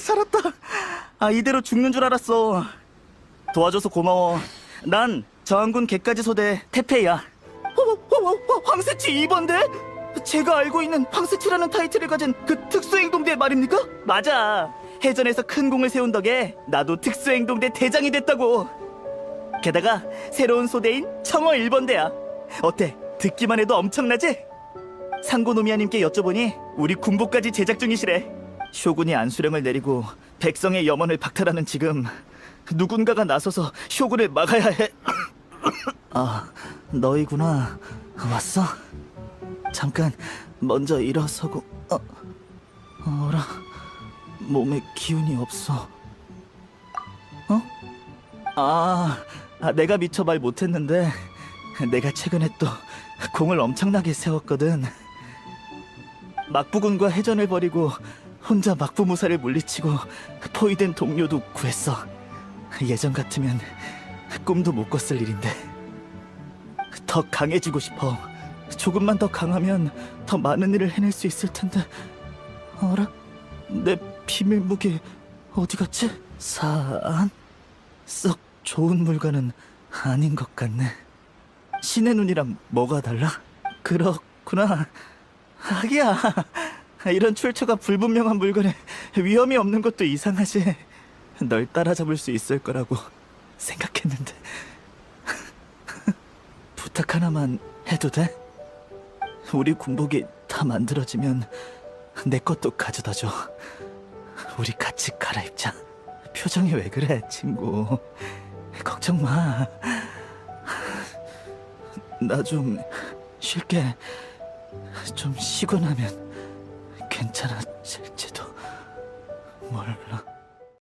살았다. 아 이대로 죽는 줄 알았어. 도와줘서 고마워. 난 저항군 개까지 소대 태페야. 어, 어, 어, 어, 황새치 2번대? 제가 알고 있는 황새치라는 타이틀을 가진 그 특수행동대 말입니까? 맞아. 해전에서 큰 공을 세운 덕에 나도 특수행동대 대장이 됐다고. 게다가 새로운 소대인 청어 1번대야. 어때? 듣기만 해도 엄청나지? 상고노미아님께 여쭤보니 우리 군복까지 제작 중이시래. 쇼군이 안수령을 내리고 백성의 염원을 박탈하는 지금 누군가가 나서서 쇼군을 막아야 해. 아, 너희구나. 왔어? 잠깐 먼저 일어서고. 어, 어라, 몸에 기운이 없어. 어? 아, 아, 내가 미처 말 못했는데 내가 최근에 또 공을 엄청나게 세웠거든. 막부군과 해전을 벌이고 혼자 막부무사를 물리치고 포위된 동료도 구했어. 예전 같으면 꿈도 못 꿨을 일인데. 더 강해지고 싶어. 조금만 더 강하면 더 많은 일을 해낼 수 있을 텐데. 어라? 내 비밀 무기 어디 갔지? 사안? 썩 좋은 물건은 아닌 것 같네. 신의 눈이랑 뭐가 달라? 그렇구나. 하기야. 이런 출처가 불분명한 물건에 위험이 없는 것도 이상하지. 널 따라잡을 수 있을 거라고 생각했는데. 부탁 하나만 해도 돼? 우리 군복이 다 만들어지면 내 것도 가져다 줘. 우리 같이 갈아입자. 표정이 왜 그래, 친구? 걱정 마. 나 좀 쉴게. 좀 쉬고 나면 괜찮아질지도 몰라.